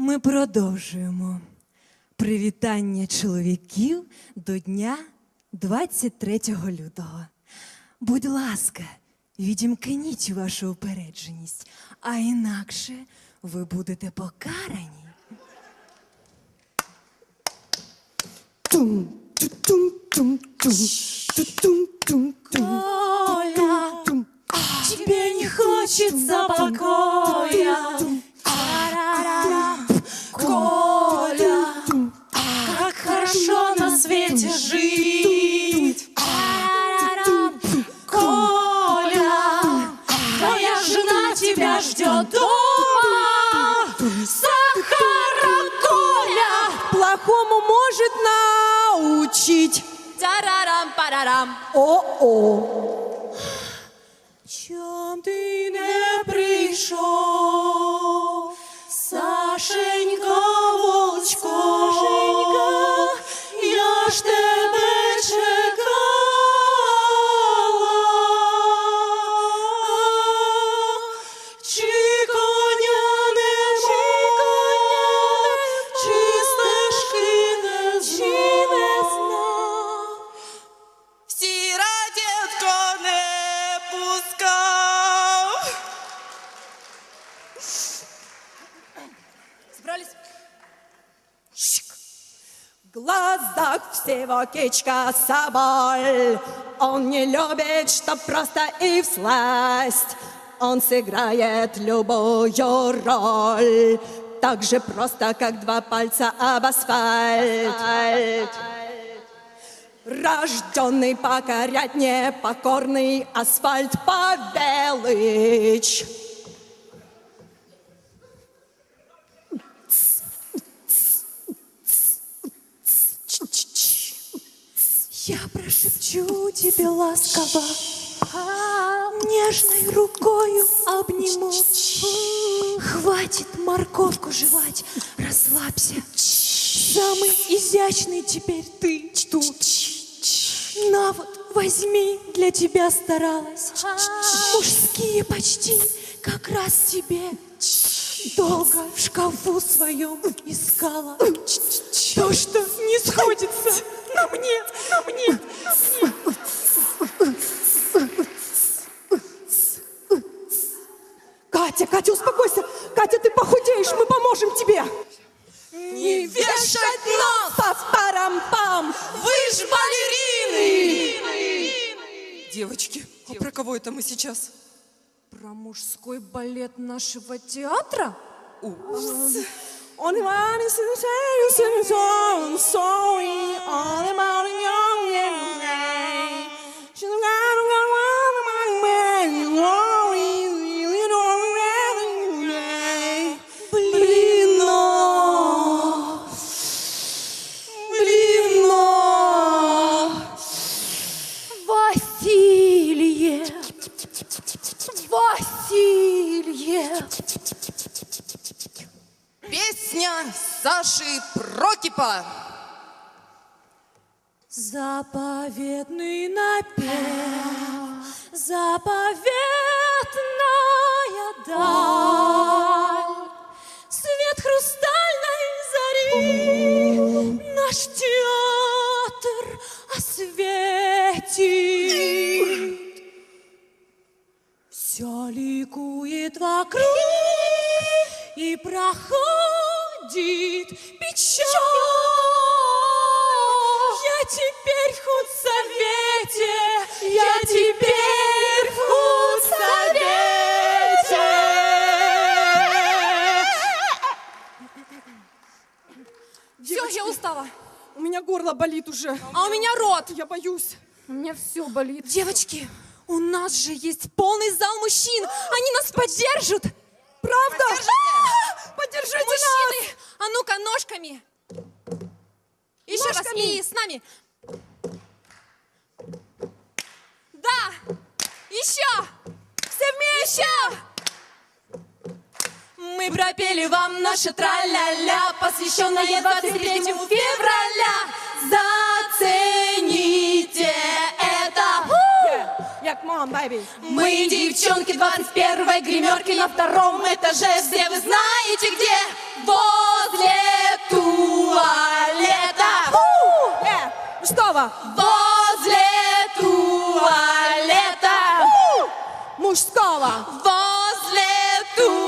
Ми продовжуємо привітання чоловіків до дня 23 лютого. Будь ласка, відімкніть вашу упередженість, а інакше ви будете покарані. Тум, тум, тум, тум, тум, Оля, тебе не хочется покоя. Ждет дома. Сахара, Коля. Плохому может научить. Тарарам-парарам. О-о. Чем ты не пришел, Сашенька, Собрались? В глазах всего кичка соболь. Он не любит, что просто и всласть. Он сыграет любую роль. Так же просто, как два пальца об асфальт. Рожденный покорять непокорный асфальт Павелыч. Я прошепчу тебе ласково, нежной рукою обниму. Хватит морковку жевать, расслабься. Самый изящный теперь ты тут. На вот, возьми, для тебя старалась. Мужские почти как раз тебе. Долго в шкафу своем искала. То, что не сходится на мне, на мне. Катя, Катя, успокойся. Катя, ты похудеешь, мы поможем тебе. Не вешать нос, Пам-парам-пам. вы ж балерины. Девочки, а про кого это мы сейчас? Про мужской балет нашего театра? On Only one is in the and song, sorry, all about young and gay. She's Песня Саши Прокипа. Заповедный напев, заповедная даль, Свет хрустальной зари, наш театр осветит. Все ликует вокруг и проходит печаль. Я теперь в худсовете, я теперь в худсовете. Все, я устала. У меня горло болит уже. А у меня рот. Я боюсь. У меня все болит. Девочки, у нас же есть полный зал мужчин. Они нас поддержат. Правда? А! Поддержите Мужчины, а ну-ка ножками. Еще раз Ножками. и с нами. Да. Еще. Все вместе. Еще. Мы пропели вам наше траля-ля, посвященное 23 февраля. Зацените это. Come on, baby. Мы девчонки 21 гримерки на втором этаже. Все вы знаете где? Вот туалета. Фу! Э, что вы? Возле туалета. Фу! Мужского. Возле туалета.